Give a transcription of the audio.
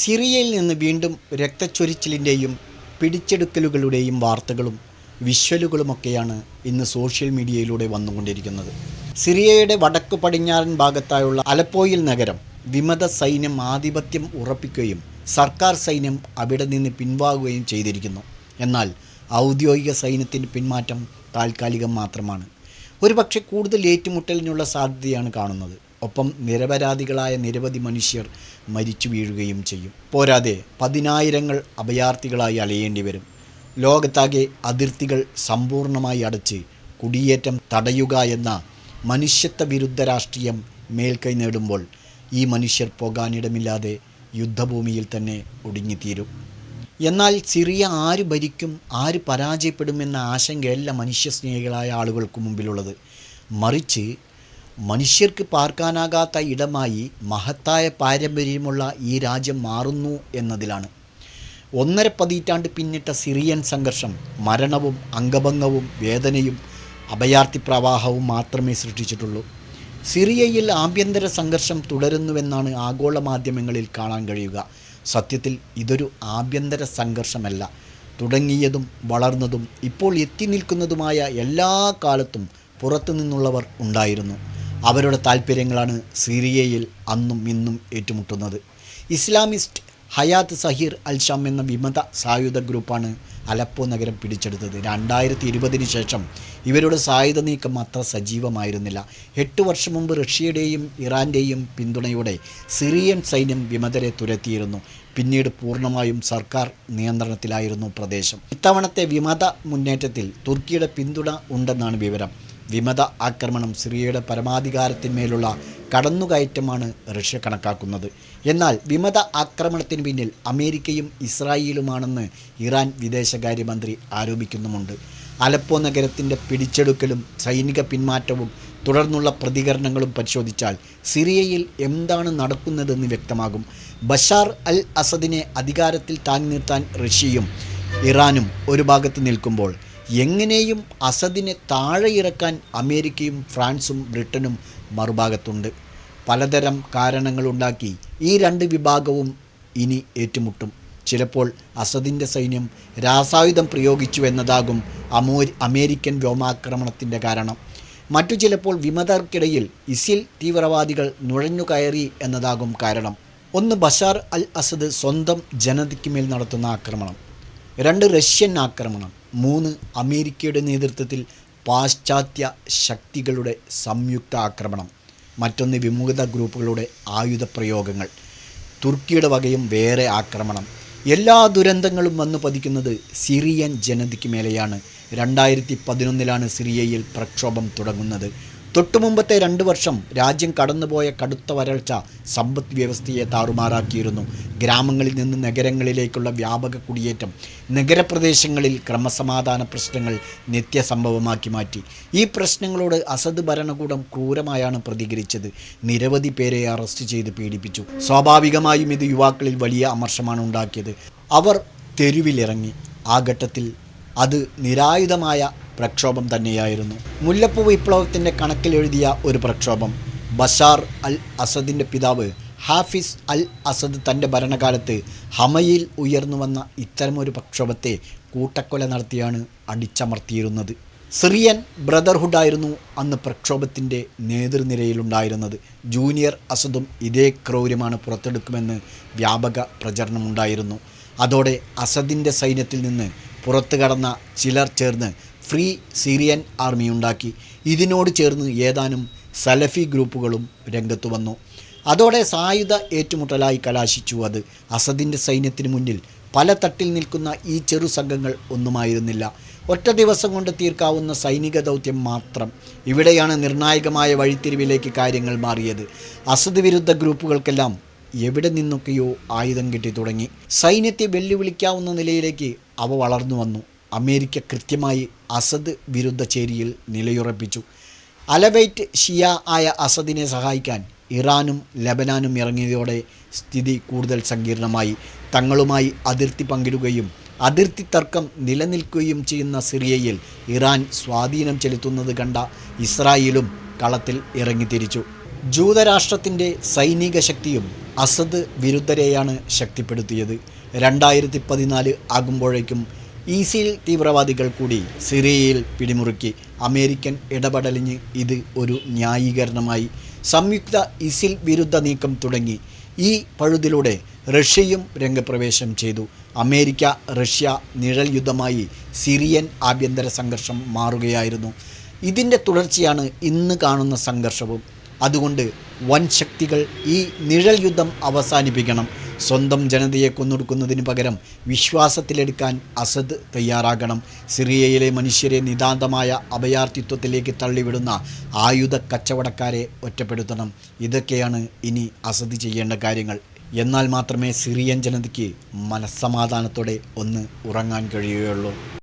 സിറിയയിൽ നിന്ന് വീണ്ടും രക്തച്ചൊരിച്ചിലിന്റെയും പിടിച്ചെടുക്കലുകളുടെയും വാർത്തകളും വിഷ്വലുകളുമൊക്കെയാണ് ഇന്ന് സോഷ്യൽ മീഡിയയിലൂടെ വന്നുകൊണ്ടിരിക്കുന്നത്. സിറിയയുടെ വടക്കു പടിഞ്ഞാറൻ ഭാഗത്തായുള്ള അലപ്പോയിൽ നഗരം വിമത സൈന്യം ആധിപത്യം ഉറപ്പിക്കുകയും സർക്കാർ സൈന്യം അവിടെ നിന്ന് പിൻവാങ്ങുകയും ചെയ്തിരിക്കുന്നു. എന്നാൽ ഔദ്യോഗിക സൈന്യത്തിന്റെ പിന്മാറ്റം താൽക്കാലികം മാത്രമാണ്. ഒരുപക്ഷെ കൂടുതൽ ഏറ്റുമുട്ടലിനുള്ള സാധ്യതയാണ് കാണുന്നത്. ഒപ്പം നിരപരാധികളായ നിരവധി മനുഷ്യർ മരിച്ചു വീഴുകയും ചെയ്യും. പോരാതെ പതിനായിരങ്ങൾ അഭയാർത്ഥികളായി അലയേണ്ടി വരും. ലോകത്താകെ അതിർത്തികൾ സമ്പൂർണമായി അടച്ച് കുടിയേറ്റം തടയുക എന്ന മനുഷ്യത്വ വിരുദ്ധ രാഷ്ട്രീയം മേൽക്കൈ നേടുമ്പോൾ ഈ മനുഷ്യർ പോകാനിടമില്ലാതെ യുദ്ധഭൂമിയിൽ തന്നെ ഒടുങ്ങിത്തീരും. എന്നാൽ സിറിയ ആര് ഭരിക്കും ആര് പരാജയപ്പെടുമെന്ന ആശങ്കയല്ല മനുഷ്യസ്നേഹികളായ ആളുകൾക്ക് മുമ്പിലുള്ളത്. മറിച്ച് മനുഷ്യർക്ക് പാർക്കാനാകാത്ത ഇടമായി മഹത്തായ പാരമ്പര്യമുള്ള ഈ രാജ്യം മാറുന്നു എന്നതിലാണ്. ഒന്നര പതിറ്റാണ്ട് പിന്നിട്ട സിറിയൻ സംഘർഷം മരണവും അംഗഭംഗവും വേദനയും അഭയാർത്ഥി പ്രവാഹവും മാത്രമേ സൃഷ്ടിച്ചിട്ടുള്ളൂ. സിറിയയിൽ ആഭ്യന്തര സംഘർഷം തുടരുന്നുവെന്നാണ് ആഗോള മാധ്യമങ്ങളിൽ കാണാൻ കഴിയുക. സത്യത്തിൽ ഇതൊരു ആഭ്യന്തര സംഘർഷമല്ല. തുടങ്ങിയതും വളർന്നതും ഇപ്പോൾ എത്തി നിൽക്കുന്നതുമായ എല്ലാ കാലത്തും പുറത്തു നിന്നുള്ളവർ ഉണ്ടായിരുന്നു. അവരുടെ താല്പര്യങ്ങളാണ് സിറിയയിൽ അന്നും ഇന്നും ഏറ്റുമുട്ടുന്നത്. ഇസ്ലാമിസ്റ്റ് ഹയാത്ത് സഹീർ അൽഷാം എന്ന വിമത സായുധ ഗ്രൂപ്പാണ് അലപ്പോ നഗരം പിടിച്ചെടുത്തത്. രണ്ടായിരത്തി ഇരുപതിന് ശേഷം ഇവരുടെ സായുധ നീക്കം അത്ര സജീവമായിരുന്നില്ല. എട്ട് വർഷം മുമ്പ് റഷ്യയുടെയും ഇറാന്റെയും പിന്തുണയോടെ സിറിയൻ സൈന്യം വിമതരെ തുരത്തിയിരുന്നു. പിന്നീട് പൂർണമായും സർക്കാർ നിയന്ത്രണത്തിലായിരുന്നു പ്രദേശം. ഇത്തവണത്തെ വിമത മുന്നേറ്റത്തിൽ തുർക്കിയുടെ പിന്തുണ ഉണ്ടെന്നാണ് വിവരം. വിമത ആക്രമണം സിറിയയുടെ പരമാധികാരത്തിന്മേലുള്ള കടന്നുകയറ്റമാണ് റഷ്യ കണക്കാക്കുന്നത്. എന്നാൽ വിമത ആക്രമണത്തിന് പിന്നിൽ അമേരിക്കയും ഇസ്രായേലുമാണെന്ന് ഇറാൻ വിദേശകാര്യമന്ത്രി ആരോപിക്കുന്നുമുണ്ട്. അലപ്പോ നഗരത്തിന്റെ പിടിച്ചെടുക്കലും സൈനിക പിന്മാറ്റവും തുടർന്നുള്ള പ്രതികരണങ്ങളും പരിശോധിച്ചാൽ സിറിയയിൽ എന്താണ് നടക്കുന്നതെന്ന് വ്യക്തമാകും. ബഷാർ അൽ അസദിനെ അധികാരത്തിൽ താങ്ങി നിർത്താൻ റഷ്യയും ഇറാനും ഒരു ഭാഗത്ത് നിൽക്കുമ്പോൾ എങ്ങനെയും അസദിനെ താഴെ ഇറക്കാൻ അമേരിക്കയും ഫ്രാൻസും ബ്രിട്ടനും മറുഭാഗത്തുണ്ട്. പലതരം കാരണങ്ങളുണ്ടാക്കി ഈ രണ്ട് വിഭാഗവും ഇനി ഏറ്റുമുട്ടും. ചിലപ്പോൾ അസദിന്റെ സൈന്യം രാസായുധം പ്രയോഗിച്ചു എന്നതാകും അമോ അമേരിക്കൻ വ്യോമാക്രമണത്തിന്റെ കാരണം. മറ്റു ചിലപ്പോൾ വിമതർക്കിടയിൽ ഇസിൽ തീവ്രവാദികൾ നുഴഞ്ഞു കയറി എന്നതാകും കാരണം. ഒന്ന് ബഷാർ അൽ അസദ് സ്വന്തം ജനതയ്ക്ക് മേൽ നടത്തുന്ന ആക്രമണം. രണ്ട് റഷ്യൻ ആക്രമണം. മൂന്ന് അമേരിക്കയുടെ നേതൃത്വത്തിൽ പാശ്ചാത്യ ശക്തികളുടെ സംയുക്ത ആക്രമണം മറ്റൊന്ന് വിമുഖത ഗ്രൂപ്പുകളുടെ ആയുധ പ്രയോഗങ്ങൾ തുർക്കിയുടെ വകയും വേറെ ആക്രമണം. എല്ലാ ദുരന്തങ്ങളും വന്നു പതിക്കുന്നത് സിറിയൻ ജനതയ്ക്ക് മേലെയാണ്. രണ്ടായിരത്തി പതിനൊന്നിലാണ് സിറിയയിൽ പ്രക്ഷോഭം തുടങ്ങുന്നത്. തൊട്ടുമുമ്പത്തെ രണ്ട് വർഷം രാജ്യം കടന്നുപോയ കടുത്ത വരൾച്ച സമ്പദ് വ്യവസ്ഥയെ താറുമാറാക്കിയിരുന്നു. ഗ്രാമങ്ങളിൽ നിന്ന് നഗരങ്ങളിലേക്കുള്ള വ്യാപക കുടിയേറ്റം നഗരപ്രദേശങ്ങളിൽ ക്രമസമാധാന പ്രശ്നങ്ങൾ നിത്യസംഭവമാക്കി മാറ്റി. ഈ പ്രശ്നങ്ങളോട് അസദ് ഭരണകൂടം ക്രൂരമായാണ് പ്രതികരിച്ചത്. നിരവധി പേരെ അറസ്റ്റ് ചെയ്ത് പീഡിപ്പിച്ചു. സ്വാഭാവികമായും ഇത് യുവാക്കളിൽ വലിയ അമർഷമാണ് ഉണ്ടാക്കിയത്. അവർ തെരുവിലിറങ്ങി. ആ ഘട്ടത്തിൽ അത് നിരായുധമായ പ്രക്ഷോഭം തന്നെയായിരുന്നു. മുല്ലപ്പൂ വിപ്ലവത്തിന്റെ കണക്കിലെഴുതിയ ഒരു പ്രക്ഷോഭം. ബഷാർ അൽ അസദിന്റെ പിതാവ് ഹാഫിസ് അൽ അസദ് തന്റെ ഭരണകാലത്ത് ഹമയിൽ ഉയർന്നു വന്ന ഇത്തരമൊരു പ്രക്ഷോഭത്തെ കൂട്ടക്കൊല നടത്തിയാണ് അടിച്ചമർത്തിയിരുന്നത്. സിറിയൻ ബ്രദർഹുഡ് ആയിരുന്നു അന്ന് പ്രക്ഷോഭത്തിന്റെ നേതൃനിരയിലുണ്ടായിരുന്നത്. ജൂനിയർ അസദും ഇതേ ക്രൗര്യമാണ് പുറത്തെടുക്കുമെന്ന് വ്യാപക പ്രചരണമുണ്ടായിരുന്നു. അതോടെ അസദിന്റെ സൈന്യത്തിൽ നിന്ന് പുറത്തു കടന്ന ചിലർ ചേർന്ന് ഫ്രീ സിറിയൻ ആർമി ഉണ്ടാക്കി. ഇതിനോട് ചേർന്ന് ഏതാനും സലഫി ഗ്രൂപ്പുകളും രംഗത്തു വന്നു. അതോടെ സായുധ ഏറ്റുമുട്ടലായി കലാശിച്ചു അത്. അസദിന്റെ സൈന്യത്തിന് മുന്നിൽ പല തട്ടിൽ നിൽക്കുന്ന ഈ ചെറു സംഘങ്ങൾ ഒന്നുമായിരുന്നില്ല. ഒറ്റ ദിവസം കൊണ്ട് തീർക്കാവുന്ന സൈനിക ദൗത്യം മാത്രം. ഇവിടെയാണ് നിർണായകമായ വഴിത്തിരിവിലേക്ക് കാര്യങ്ങൾ മാറിയത്. അസദ് വിരുദ്ധ ഗ്രൂപ്പുകൾക്കെല്ലാം എവിടെ നിന്നൊക്കെയോ ആയുധം കിട്ടി തുടങ്ങി സൈന്യത്തെ വെല്ലുവിളിക്കാവുന്ന നിലയിലേക്ക് അവ വളർന്നു വന്നു. അമേരിക്ക കൃത്യമായി അസദ് വിരുദ്ധ ചേരിയിൽ നിലയുറപ്പിച്ചു. അലവൈറ്റ് ഷിയ ആയ അസദിനെ സഹായിക്കാൻ ഇറാനും ലബനാനും ഇറങ്ങിയതോടെ സ്ഥിതി കൂടുതൽ സങ്കീർണമായി. തങ്ങളുമായി അതിർത്തി പങ്കിടുകയും അതിർത്തി തർക്കം നിലനിൽക്കുകയും ചെയ്യുന്ന സിറിയയിൽ ഇറാൻ സ്വാധീനം ചെലുത്തുന്നത് കണ്ട ഇസ്രായേലും കളത്തിൽ ഇറങ്ങിത്തിരിച്ചു. ജൂതരാഷ്ട്രത്തിന്റെ സൈനിക ശക്തിയും അസദ് വിരുദ്ധരെയാണ് ശക്തിപ്പെടുത്തിയത്. രണ്ടായിരത്തി പതിനാല് ആകുമ്പോഴേക്കും ഈസിൽ തീവ്രവാദികൾ കൂടി സിറിയയിൽ പിടിമുറുക്കി. അമേരിക്കൻ ഇടപെടലിന് ഇത് ഒരു ന്യായീകരണമായി. സംയുക്ത ഇസിൽ വിരുദ്ധ നീക്കം തുടങ്ങി. ഈ പഴുതിലൂടെ റഷ്യയും രംഗപ്രവേശം ചെയ്തു. അമേരിക്ക റഷ്യ നിഴൽ യുദ്ധമായി സിറിയൻ ആഭ്യന്തര സംഘർഷം മാറുകയായിരുന്നു. ഇതിന്റെ തുടർച്ചയാണ് ഇന്ന് കാണുന്ന സംഘർഷവും. അതുകൊണ്ട് വൻ ശക്തികൾ ഈ നിഴൽ യുദ്ധം അവസാനിപ്പിക്കണം. സ്വന്തം ജനതയെ കൊന്നൊടുക്കുന്നതിന് പകരം വിശ്വാസത്തിലെടുക്കാൻ അസദ് തയ്യാറാകണം. സിറിയയിലെ മനുഷ്യരെ നിതാന്തമായ അഭയാർത്ഥിത്വത്തിലേക്ക് തള്ളിവിടുന്ന ആയുധ കച്ചവടക്കാരെ ഒറ്റപ്പെടുത്തണം. ഇതൊക്കെയാണ് ഇനി അസദ് ചെയ്യേണ്ട കാര്യങ്ങൾ. എന്നാൽ മാത്രമേ സിറിയൻ ജനതയ്ക്ക് മനസ്സമാധാനത്തോടെ ഒന്ന് ഉറങ്ങാൻ കഴിയുകയുള്ളൂ.